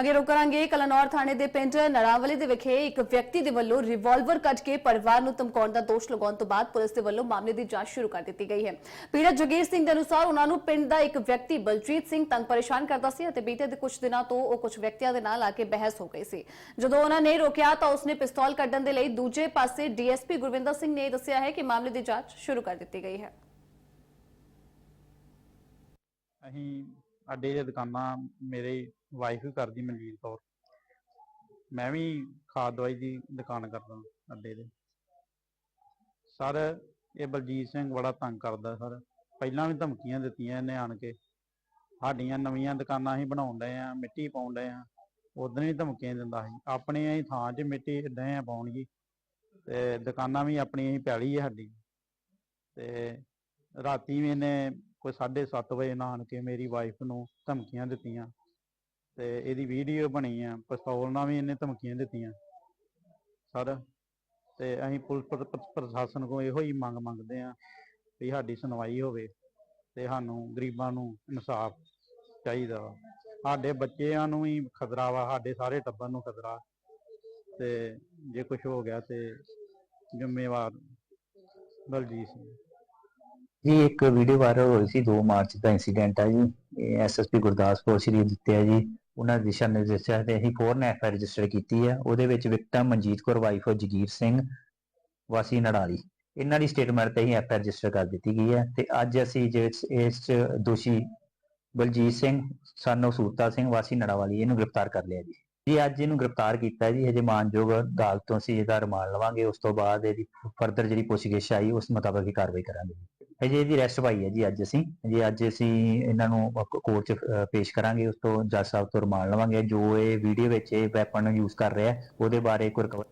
ਅੱਗੇ ਰੁਕ ਕਰਾਂਗੇ ਕਲਨੌਰ ਥਾਣੇ ਦੇ ਪਿੰਡ ਨਰਾਵਲੀ ਦੇ ਵਿਖੇ ਇੱਕ ਵਿਅਕਤੀ ਦੇ ਵੱਲੋਂ ਰਿਵਾਲਵਰ ਕੱਢ ਕੇ ਪਰਿਵਾਰ ਨੂੰ ਧਮਕਾਉਣ ਦਾ ਦੋਸ਼ ਲਗਾਉਣ ਤੋਂ ਬਾਅਦ ਪੁਲਿਸ ਦੇ ਵੱਲੋਂ ਮਾਮਲੇ ਦੀ ਜਾਂਚ ਸ਼ੁਰੂ ਕਰ ਦਿੱਤੀ ਗਈ ਹੈ। ਪੀੜਤ ਜਗੀਰ ਸਿੰਘ ਦੇ ਅਨੁਸਾਰ ਉਹਨਾਂ ਨੂੰ ਪਿੰਡ ਦਾ ਇੱਕ ਵਿਅਕਤੀ ਬਲਜੀਤ ਸਿੰਘ ਤੰਗ ਪਰੇਸ਼ਾਨ ਕਰਦਾ ਸੀ ਅਤੇ ਬੀਤੇ ਦੇ ਕੁਝ ਦਿਨਾਂ ਤੋਂ ਉਹ ਕੁਝ ਵਿਅਕਤੀਆਂ ਦੇ ਨਾਲ ਆ ਕੇ ਬਹਿਸ ਹੋ ਗਈ ਸੀ। ਜਦੋਂ ਉਹਨਾਂ ਨੇ ਰੋਕਿਆ ਤਾਂ ਉਸਨੇ ਪਿਸਤੌਲ ਕੱਢਣ ਦੇ ਲਈ ਦੂਜੇ ਪਾਸੇ ਡੀਐਸਪੀ ਗੁਰਵਿੰਦਰ ਸਿੰਘ ਨੇ ਦੱਸਿਆ ਹੈ ਕਿ ਮਾਮਲੇ ਦੀ ਜਾਂਚ ਸ਼ੁਰੂ ਕਰ ਦਿੱਤੀ ਗਈ ਹੈ। ਅਸੀਂ ਅੱਡੇ ਦੀਆਂ ਦੁਕਾਨਾਂ ਮੇਰੇ ਵਾਈਫ ਵੀ ਕਰਦੀ ਮਨਜੀਤ ਕੌਰ। ਮੈਂ ਵੀ ਖਾਦ ਦਵਾਈ ਦੀ ਦੁਕਾਨ ਕਰਦਾ ਅੱਡੇ ਦੇ ਸਰ, ਇਹ ਬਲਜੀਤ ਸਿੰਘ ਬੜਾ ਤੰਗ ਕਰਦਾ ਸਰ। ਪਹਿਲਾਂ ਵੀ ਧਮਕੀਆਂ ਦਿੱਤੀਆਂ ਇਹਨੇ ਆਣ ਕੇ। ਸਾਡੀਆਂ ਨਵੀਆਂ ਦੁਕਾਨਾਂ ਹੀ ਬਣਾਉਣ ਡਏ ਆ, ਮਿੱਟੀ ਪਾਉਣ ਡਏ ਆ। ਉਦੋਂ ਵੀ ਧਮਕੀਆਂ ਦਿੰਦਾ ਸੀ। ਆਪਣੇ ਅਸੀਂ ਥਾਂ 'ਚ ਮਿੱਟੀ ਡਏ ਆ ਪਾਉਣ ਜੀ ਤੇ ਦੁਕਾਨਾਂ ਵੀ ਆਪਣੀ ਅਸੀਂ ਪੈਲੀ ਹੈ ਸਾਡੀ। ਤੇ ਰਾਤੀ ਵੀ ਇਹਨੇ ਕੋਈ 7:30 ਵਜੇ ਨਾਲ ਕੇ ਮੇਰੀ ਵਾਈਫ ਨੂੰ ਧਮਕੀਆਂ ਦਿੱਤੀਆਂ ਤੇ ਇਹਦੀ ਵੀਡੀਓ ਬਣੀ ਆ, ਪਿਸਤੌਲ ਨਾਲ ਵੀ ਇਹਨੇ ਧਮਕੀਆਂ ਦਿੱਤੀਆਂ। ਸਰ, ਤੇ ਅਸੀਂ ਪੁਲਿਸ ਪ੍ਰਸ਼ਾਸਨ ਕੋਲ ਇਹੋ ਹੀ ਮੰਗ ਮੰਗਦੇ ਆ ਵੀ ਸਾਡੀ ਸੁਣਵਾਈ ਹੋਵੇ ਤੇ ਸਾਨੂੰ ਗਰੀਬਾਂ ਨੂੰ ਇਨਸਾਫ ਚਾਹੀਦਾ ਵਾ। ਸਾਡੇ ਬੱਚਿਆਂ ਨੂੰ ਵੀ ਖਤਰਾ ਵਾ, ਸਾਡੇ ਸਾਰੇ ਟੱਬਰ ਨੂੰ ਖਤਰਾ। ਤੇ ਜੇ ਕੁਝ ਹੋ ਗਿਆ ਤੇ ਜ਼ਿੰਮੇਵਾਰ ਬਲਜੀਤ ਸਿੰਘ। ਜੀ ਇੱਕ ਵੀਡੀਓ ਵਾਇਰਲ ਹੋਈ ਸੀ 2 ਮਾਰਚ ਦਾ ਇਨਸੀਡੈਂਟ ਆ ਜੀ। ਇਹ ਐਸਐਸਪੀ ਗੁਰਦਾਸਪੁਰ ਸ਼੍ਰੀ ਦਿੱਤੇ ਜੀ, ਉਹਨਾਂ ਦੇ ਦਿਸ਼ਾ ਨਿਰਦੇਸ਼ਾਂ ਤੇ ਅਸੀਂ ਫੋਰਨ ਐਫ ਆਈ ਰਜਿਸਟਰ ਕੀਤੀ ਹੈ ਉਹਦੇ ਵਿੱਚ victim Manjeet Kaur wife of Jagir Singh, ਵਾਸੀ ਨੜਾਲੀ। ਇਹਨਾਂ ਦੀ ਸਟੇਟਮੈਂਟ ਤੇ ਹੀ ਐਫ ਆਈ ਰਜਿਸਟਰ ਕਰ ਦਿੱਤੀ ਗਈ ਹੈ ਤੇ ਅੱਜ ਅਸੀਂ ਜਿਸ ਇਸ 'ਚ ਦੋਸ਼ੀ ਬਲਜੀਤ ਸਿੰਘ ਸਾਨੂੰ ਸੂਤਾ ਸਿੰਘ, ਵਾਸੀ ਨੜਾਵਾਲੀ, ਇਹਨੂੰ ਗ੍ਰਿਫਤਾਰ ਕਰ ਲਿਆ ਜੀ। ਜੀ ਅੱਜ ਇਹਨੂੰ ਗ੍ਰਿਫਤਾਰ ਕੀਤਾ ਜੀ ਹਜੇ ਮਾਨਯੋਗ ਅਦਾਲਤ ਤੋਂ ਅਸੀਂ ਇਹਦਾ ਰਿਮਾਂਡ ਲਵਾਂਗੇ, ਉਸ ਤੋਂ ਬਾਅਦ ਇਹਦੀ ਫਰਦਰ ਜਿਹੜੀ ਪੁੱਛਗਿੱਛ ਆਈ, ਉਸ ਮੁਤਾਬਕ ਹੀ ਕਾਰਵਾਈ ਕਰਾਂਗੇ ਹਜੇ ਇਹਦੀ ਰੈਸਟ ਪਾਈ ਹੈ ਜੀ ਅੱਜ ਅਸੀਂ। ਜੀ ਅੱਜ ਅਸੀਂ ਇਹਨਾਂ ਨੂੰ ਕੋਰਟ 'ਚ ਪੇਸ਼ ਕਰਾਂਗੇ। ਉਸ ਤੋਂ ਜੱਜ ਸਾਹਿਬ ਤੋਂ ਰਿਮਾਂਡ ਲਵਾਂਗੇ। ਜੋ ਇਹ ਵੀਡੀਓ ਵਿੱਚ ਇਹ ਵੈਪਨ ਯੂਜ਼ ਕਰ ਰਿਹਾ ਉਹਦੇ ਬਾਰੇ ਕੋਈ ਰਿਕਵਰ